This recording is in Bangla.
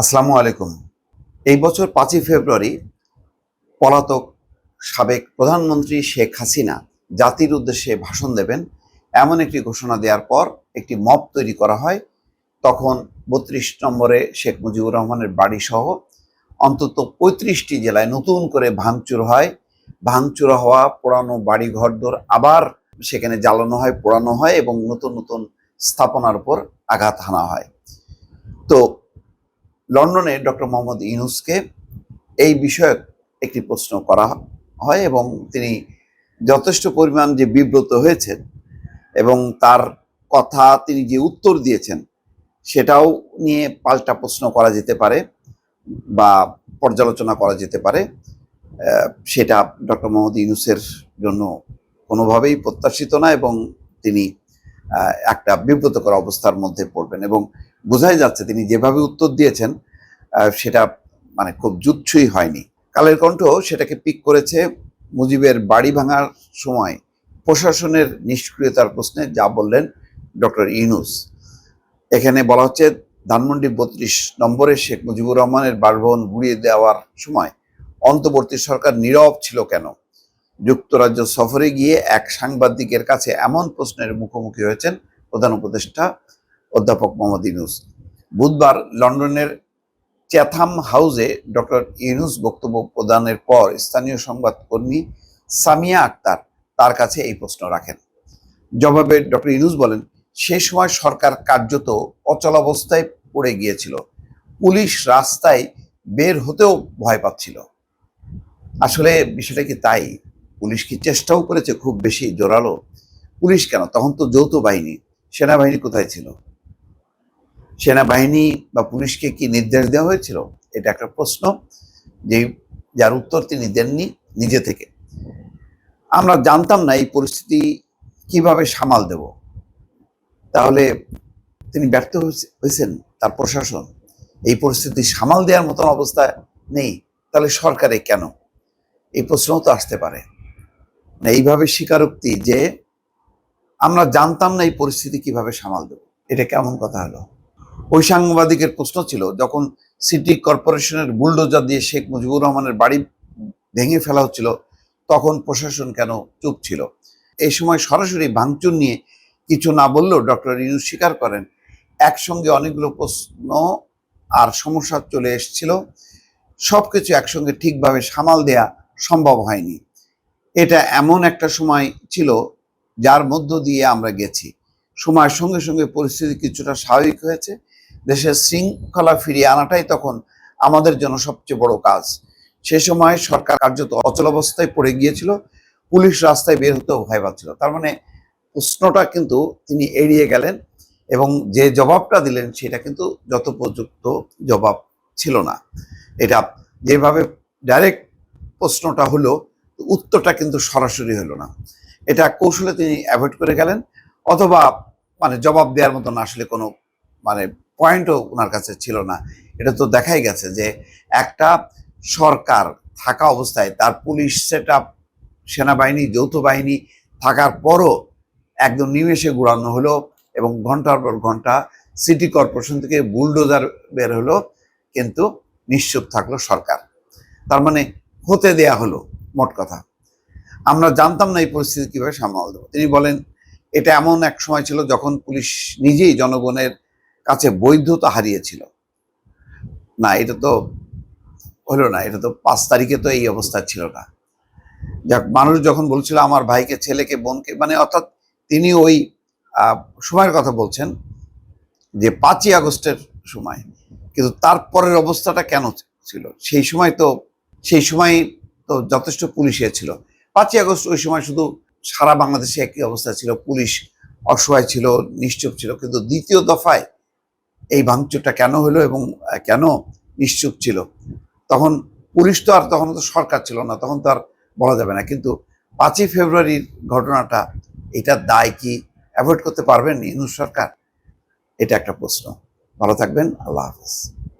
আসসালামু আলাইকুম। এই বছর পাঁচই ফেব্রুয়ারি পলাতক সাবেক প্রধানমন্ত্রী শেখ হাসিনা জাতির উদ্দেশ্যে ভাষণ দেবেন। এমন একটি ঘোষণা দেওয়ার পর একটি মব তৈরি করা হয়। তখন বত্রিশ নম্বরে শেখ মুজিবুর রহমানের বাড়ি সহ অন্তত পঁয়ত্রিশটি জেলায় নতুন করে ভাঙচুর হয়। ভাঙচুর হওয়া, পোড়ানো বাড়ি ঘরদোর আবার সেখানে জ্বালানো হয়, পোড়ানো হয় এবং নতুন নতুন স্থাপনার উপর আঘাত হানা হয়। তো লন্ডনে ডক্টর মোহাম্মদ ইউনুসকে এই বিষয়ক একটি প্রশ্ন করা হয় এবং তিনি যথেষ্ট পরিমাণ যে বিব্রত হয়েছেন এবং তার কথা তিনি যে উত্তর দিয়েছেন সেটাও নিয়ে পাল্টা প্রশ্ন করা যেতে পারে বা পর্যালোচনা করা যেতে পারে সেটা ডক্টর মোহাম্মদ ইউনুসের জন্য কোনোভাবেই প্রত্যাশিত না এবং তিনি একটা বিব্রতকর অবস্থার মধ্যে পড়বেন এবং বোঝাই যাচ্ছে তিনি যেভাবে উত্তর দিয়েছেন সেটা মানে খুব জুৎসই হয়নি। কালের কণ্ঠ সেটাকে পিক করেছে মুজিবের বাড়ি ভাঙার সময় প্রশাসনের নিষ্ক্রিয়তার প্রশ্নে, যা বললেন ডক্টর ইউনুস। এখানে বলা হচ্ছে, ধানমন্ডি বত্রিশ নম্বরে শেখ মুজিবুর রহমানের বাসভবন গুড়িয়ে দেওয়ার সময় অন্তর্বর্তী সরকার নীরব ছিল কেন? যুক্তরাজ্য সফরে গিয়ে এক সাংবাদিকের কাছে এমন প্রশ্নের মুখোমুখি হয়েছেন প্রধান উপদেষ্টা অধ্যাপক মোহাম্মদ ইউনুস। বুধবার লন্ডনের চ্যাথাম হাউসে ডক্টর ইউনুস বক্তব্য প্রদানের পর স্থানীয় সংবাদকর্মী সামিয়া আক্তার তার কাছে এই প্রশ্ন রাখেন। জবাবে ডক্টর ইউনুস বলেন, সে সময় সরকার কার্যত অচলাবস্থায় পড়ে গিয়েছিল। পুলিশ রাস্তায় বের হতেও ভয় পাচ্ছিল। আসলে বিষয়টা কি তাই? পুলিশ কি চেষ্টাও করেছে খুব বেশি জোরালো? পুলিশ কেন? তখন তো যৌথ বাহিনী। সেনাবাহিনী কোথায় ছিল? সেনাবাহিনী বা পুলিশকে কি নির্দেশ দেওয়া হয়েছিল? এটা একটা প্রশ্ন যে যার উত্তর তিনি দেননি নিজে থেকে। আমরা জানতাম না এই পরিস্থিতি কীভাবে সামাল দেব। তাহলে তিনি ব্যর্থ হয়েছে- হয়েছেন তার প্রশাসন। এই পরিস্থিতি সামাল দেওয়ার মতন অবস্থা নেই, তাহলে সরকারে কেন? এই প্রশ্নও তো আসতে পারে। এইভাবে স্বীকারোক্তি যে আমরা জানতাম না এই পরিস্থিতি কীভাবে সামাল দেব। এটা কেমন কথা হলো? ওই সাংবাদিকের প্রশ্ন ছিল, যখন সিটি কর্পোরেশনের বুলডোজার দিয়ে শেখ মুজিবুর রহমানের বাড়ি ভেঙে ফেলা হচ্ছিল, তখন প্রশাসন কেন চুপ ছিল? এই সময় সরাসরি ভাঙচুর নিয়ে কিছু না বললেও ডক্টর ইউনুস স্বীকার করেন। একসঙ্গে অনেকগুলো প্রশ্ন আর সমস্যা চলে এসেছিল সব কিছু একসঙ্গে ঠিকভাবে সামাল দেয়া সম্ভব হয়নি। এটা এমন একটা সময় ছিল যার মধ্য দিয়ে আমরা গেছি। সময়ের সঙ্গে সঙ্গে পরিস্থিতি কিছুটা স্বাভাবিক হয়েছে দেশের শৃঙ্খলা ফিরিয়ে আনাটাই তখন আমাদের জন্য সবচেয়ে বড় কাজ। সে সময় সরকার কার্যত অচলাবস্থায় পড়ে গিয়েছিল, পুলিশ রাস্তায় বের হতেও ভয় পাচ্ছিল। তার মানে প্রশ্নটা কিন্তু তিনি এড়িয়ে গেলেন এবং যে জবাবটা দিলেন সেটা কিন্তু যথোপযুক্ত জবাব ছিল না। এটা যেভাবে ডাইরেক্ট প্রশ্নটা হলো, উত্তরটা কিন্তু সরাসরি হলো না। এটা কৌশলে তিনি অ্যাভয়েড করে গেলেন, অথবা মানে জবাব দেওয়ার মতন আসলে কোনো মানে পয়েন্টও ওনার কাছে ছিল না। এটা তো দেখাই গেছে যে একটা সরকার থাকা অবস্থায় তার পুলিশ সেট আপ সেনাবাহিনী, যৌথ বাহিনী থাকার পরও একদম নিমেষে গুড়ানো হলো এবং ঘণ্টার পর ঘণ্টা সিটি কর্পোরেশন থেকে বুলডোজার বের হলো, কিন্তু নিশ্চুপ থাকল সরকার। তার মানে হতে দেয়া হলো, মোট কথা। আমরা জানতাম না এই পরিস্থিতি কীভাবে সামাল দেবো। তিনি বলেন, এটা এমন এক সময় ছিল যখন পুলিশ নিজেই জনগণের কাছে বৈধতা হারিয়েছিল। না, এটা তো হলো না, এটা তো পাঁচ তারিখে তো এই অবস্থা ছিল না। যাক, মানুষ যখন বলছিল আমার ভাইকে, ছেলেকে, বোনকে মানে অর্থাৎ তিনি ওই সময়ের কথা বলছেন যে পাঁচই আগস্টের সময়। কিন্তু তারপরের অবস্থাটা কেন ছিল? সেই সময় তো, সেই সময় তো যথেষ্ট পুলিশে ছিল। পাঁচই আগস্ট ওই সময় শুধু সারা বাংলাদেশে একই অবস্থা ছিল। পুলিশ অসহায় ছিল, নিশ্চুপ ছিল। কিন্তু দ্বিতীয় দফায় এই ভাঙচুরটা কেন হলো এবং কেন নিশ্চুপ ছিল? তখন পুলিশ তো আর তখন তো সরকার ছিল না, তখন তো আর বলা যাবে না। কিন্তু পাঁচই ফেব্রুয়ারির ঘটনাটা এটার দায় কি অ্যাভয়েড করতে পারবেন হিন্দু সরকার? এটা একটা প্রশ্ন। ভালো থাকবেন, আল্লাহ হাফেজ।